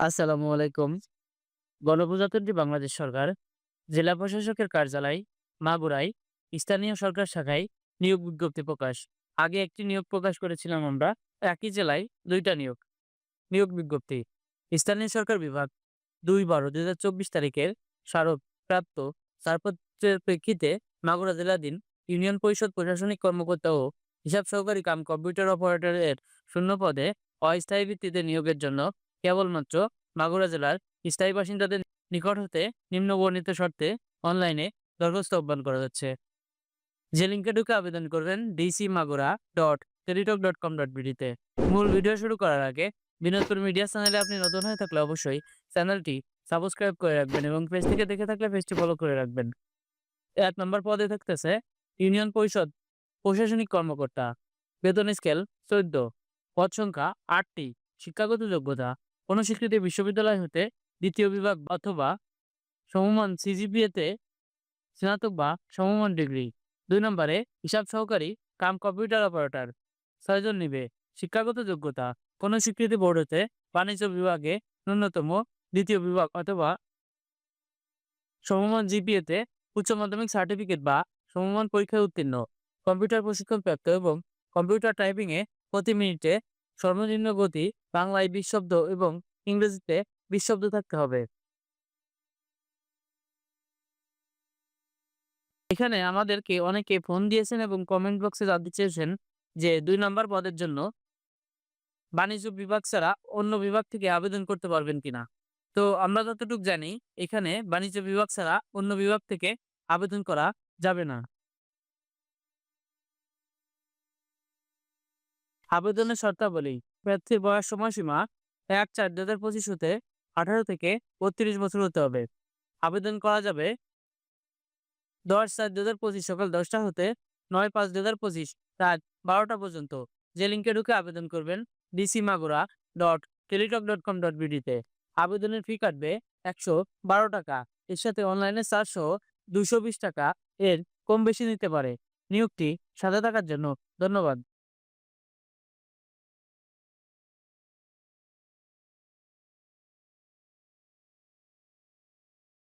আসসালামু আলাইকুম। গণপ্রজাতন্ত্রী বাংলাদেশ সরকার, জেলা প্রশাসকের কার্যালয়, মাগুরায়, স্থানীয় সরকার শাখায় নিয়োগ বিজ্ঞপ্তি প্রকাশ। আগে একটি নিয়োগ প্রকাশ করেছিলাম আমরা। একই জেলায় দুইটা নিয়োগ। নিয়োগ বিজ্ঞপ্তি, স্থানীয় সরকার বিভাগ ২-১২-২০২৪ তারিখের স্মারক প্রাপ্ত ছাড়পত্রের প্রেক্ষিতে মাগুরা জেলাধীন ইউনিয়ন পরিষদ প্রশাসনিক কর্মকর্তা ও হিসাব সহকারী কাম কম্পিউটার অপারেটরের শূন্য পদে অস্থায়ী ভিত্তিতে নিয়োগের জন্য কেবলমাত্র মাগুরা জেলার স্থায়ী বাসিন্দাদের নিকট হতে নিম্নবর্ণিত শর্তে অনলাইনে দরখাস্ত আহ্বান করা যাচ্ছে। যে লিঙ্কে ঢুকে আবেদন করবেন DC Magura dot Teletalk dot com dot বিডিতে মূল ভিডিও শুরু করার আগে বিনোদপুর মিডিয়া চ্যানেলে আপনি নতুন হয়ে থাকলে অবশ্যই চ্যানেলটি সাবস্ক্রাইব করে রাখবেন এবং পেজ থেকে দেখে থাকলে পেজটি ফলো করে রাখবেন। এক নম্বর পদে থাকতেছে ইউনিয়ন পরিষদ প্রশাসনিক কর্মকর্তা। বেতন স্কেল চোদ্দ। পদ সংখ্যা আটটি। শিক্ষাগত যোগ্যতা কোনো স্বীকৃত বিশ্ববিদ্যালয় হতে দ্বিতীয় বিভাগ অথবা সমমান সিজিপিএতে স্নাতক বা সমমান ডিগ্রি। দুই নম্বরে, হিসাব সহকারী কাম কম্পিউটার অপারেটর। ছয়জন নিবে। শিক্ষাগত যোগ্যতা। কোনো স্বীকৃতি বোর্ড হতে বাণিজ্য বিভাগে ন্যূনতম দ্বিতীয় বিভাগ অথবা সমমান জিপিএতে উচ্চ মাধ্যমিক সার্টিফিকেট বা সমমান পরীক্ষায় উত্তীর্ণ। কম্পিউটার প্রশিক্ষণ প্রাপ্ত এবং কম্পিউটার টাইপিংয়ে প্রতি মিনিটে সর্বনিম্ন গতি বাংলায় বিশ শব্দ এবং ইংরেজিতে বিশ শব্দ থাকতে হবে। এখানে আমাদেরকে অনেকে ফোন দিয়েছেন এবং কমেন্ট বক্সে জানতে চেয়েছেন যে দুই নম্বর পদের জন্য বাণিজ্য বিভাগ ছাড়া অন্য বিভাগ থেকে আবেদন করতে পারবেন কিনা। তো আমরা যতটুকু জানি, এখানে বাণিজ্য বিভাগ ছাড়া অন্য বিভাগ থেকে আবেদন করা যাবে না। আবেদনের শর্তাবলী প্রার্থীর বয়স সময়সীমা এক চার দু হাজার পঁচিশ হতে আঠারো থেকে বত্রিশ বছর হতে হবে। আবেদন করা যাবে দশ চার দু হাজার পঁচিশ সকাল দশটা হতে নয় পাঁচ দু হাজার পঁচিশ রাত বারোটা পর্যন্ত। যে লিঙ্কে ঢুকে আবেদন করবেন DC Magura dot Teletalk dot com dot বিডিতে আবেদনের ফি কাটবে একশো বারো টাকা। এর সাথে অনলাইনে সহ দুশো বিশ টাকা এর কম বেশি নিতে পারে। নিয়োগটি সাথে থাকার জন্য। ধন্যবাদ।